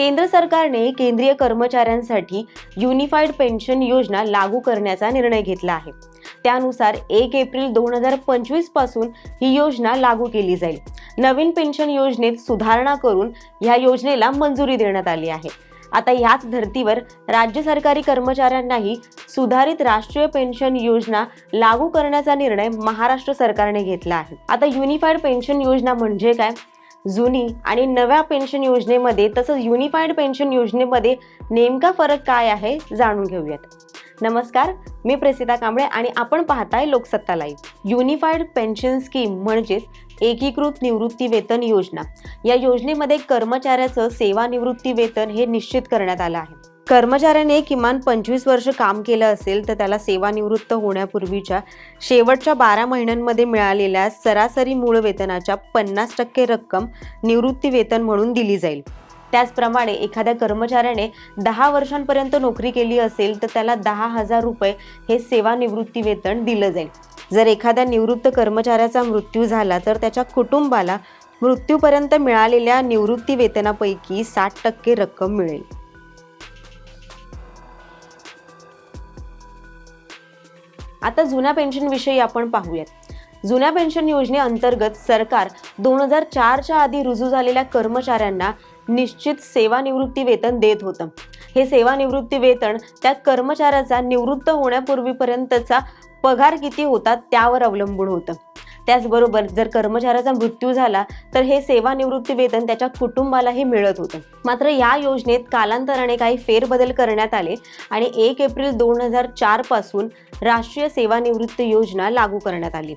केंद्र सरकारने केंद्रीय कर्मचाऱ्यांसाठी युनिफाईड पेन्शन योजना लागू करण्याचा निर्णय घेतला आहे. त्यानुसार एक एप्रिल दोन हजार पंचवीसपासून ही योजना लागू केली जाईल. नवीन पेन्शन योजनेत सुधारणा करून ह्या योजनेला मंजुरी देण्यात आली आहे. आता याच धर्तीवर राज्य सरकारी कर्मचाऱ्यांनाही सुधारित राष्ट्रीय पेन्शन योजना लागू करण्याचा निर्णय महाराष्ट्र सरकारने घेतला आहे. आता युनिफाईड पेन्शन योजना म्हणजे काय? जुनी आणि नव्या पेन्शन योजनेमध्ये तसंच युनिफाईड पेन्शन योजनेमध्ये नेमका फरक काय आहे जाणून घेऊयात. नमस्कार मी प्रेसिता कांबळे आणि आपण पाहताय Loksatta live unified pension scheme म्हणजेच एकीकृत निवृत्ती वेतन योजना. या योजनेमध्ये कर्मचाऱ्याचं सेवानिवृत्ती वेतन हे निश्चित करण्यात आलं आहे. कर्मचाऱ्याने किमान पंचवीस वर्ष काम केलं असेल तर त्याला सेवानिवृत्त होण्यापूर्वीच्या शेवटच्या बारा महिन्यांमध्ये मिळालेल्या सरासरी मूळ वेतनाच्या पन्नास टक्के रक्कम निवृत्ती वेतन म्हणून दिली जाईल. त्याचप्रमाणे एखाद्या कर्मचाऱ्याने दहा वर्षांपर्यंत नोकरी केली असेल तर त्याला दहा हजार रुपये हे सेवानिवृत्ती वेतन दिलं जाईल. जर एखाद्या निवृत्त कर्मचाऱ्याचा मृत्यू झाला तर त्याच्या कुटुंबाला मृत्यूपर्यंत मिळालेल्या निवृत्ती वेतनापैकी साठ टक्के रक्कम मिळेल. आता जुन्या पेन्शनविषयी आपण पाहूयात. जुन्या पेन्शन योजनेअंतर्गत सरकार दोन हजार चारच्या आधी रुजू झालेल्या कर्मचाऱ्यांना निश्चित सेवानिवृत्ती वेतन देत होतं. हे सेवानिवृत्ती वेतन त्या कर्मचाऱ्याचा निवृत्त होण्यापूर्वीपर्यंतचा पगार किती होता त्यावर अवलंबून होतं. त्याचबरोबर जर कर्मचाऱ्याचा मृत्यू झाला तर हे सेवानिवृत्ती वेतन त्याच्या कुटुंबालाही मिळत होतं. मात्र या योजनेत कालांतराने काही फेरबदल करण्यात आले आणि एक एप्रिल दोन हजार चारपासून राष्ट्रीय सेवानिवृत्ती योजना लागू करण्यात आली.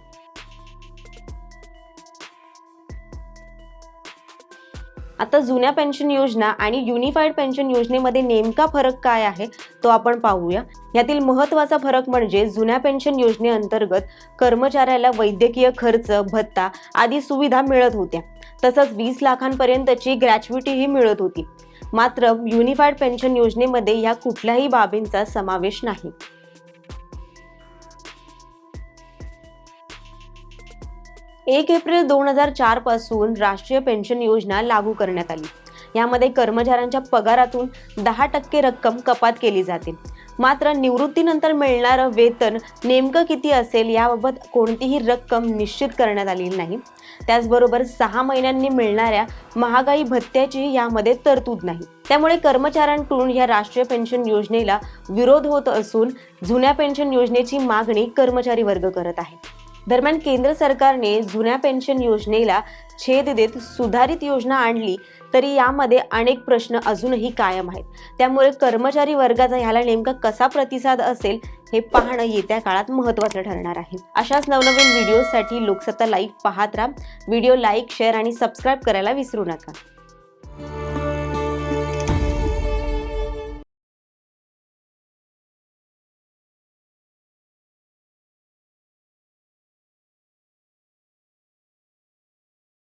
आता जुन्या पेन्शन योजना आणि युनिफाईड पेन्शन योजनेमध्ये नेमका फरक काय आहे तो आपण पाहूया. यातील महत्त्वाचा फरक म्हणजे जुन्या पेन्शन योजनेअंतर्गत कर्मचाऱ्याला वैद्यकीय खर्च भत्ता आदी सुविधा मिळत होत्या. तसंच वीस लाखांपर्यंतची ग्रॅच्युटीही मिळत होती. मात्र युनिफाईड पेन्शन योजनेमध्ये या कुठल्याही बाबींचा समावेश नाही. एक एप्रिल दोन हजार चारपासून राष्ट्रीय पेन्शन योजना लागू करण्यात आली. यामध्ये कर्मचाऱ्यांच्या पगारातून दहा टक्के रक्कम कपात केली जाते. मात्र निवृत्तीनंतर मिळणारं वेतन नेमकं किती असेल याबाबत कोणतीही रक्कम निश्चित करण्यात आलेली नाही. त्याचबरोबर सहा महिन्यांनी मिळणाऱ्या महागाई भत्त्याची यामध्ये तरतूद नाही. त्यामुळे कर्मचाऱ्यांकडून या राष्ट्रीय पेन्शन योजनेला विरोध होत असून जुन्या पेन्शन योजनेची मागणी कर्मचारी वर्ग करत आहे दरम्यान केंद्र सरकारने जुन्या पेन्शन योजनेला छेद देत सुधारित योजना आणली तरी यामध्ये अनेक प्रश्न अजूनही कायम आहेत. त्यामुळे कर्मचारी वर्गाचा ह्याला नेमका कसा प्रतिसाद असेल हे पाहणं येत्या काळात महत्त्वाचं ठरणार आहे. अशाच नवनवीन व्हिडिओसाठी लोकसत्ता लाईव्ह पाहत राहा. व्हिडिओ लाईक शेअर आणि सबस्क्राईब करायला विसरू नका.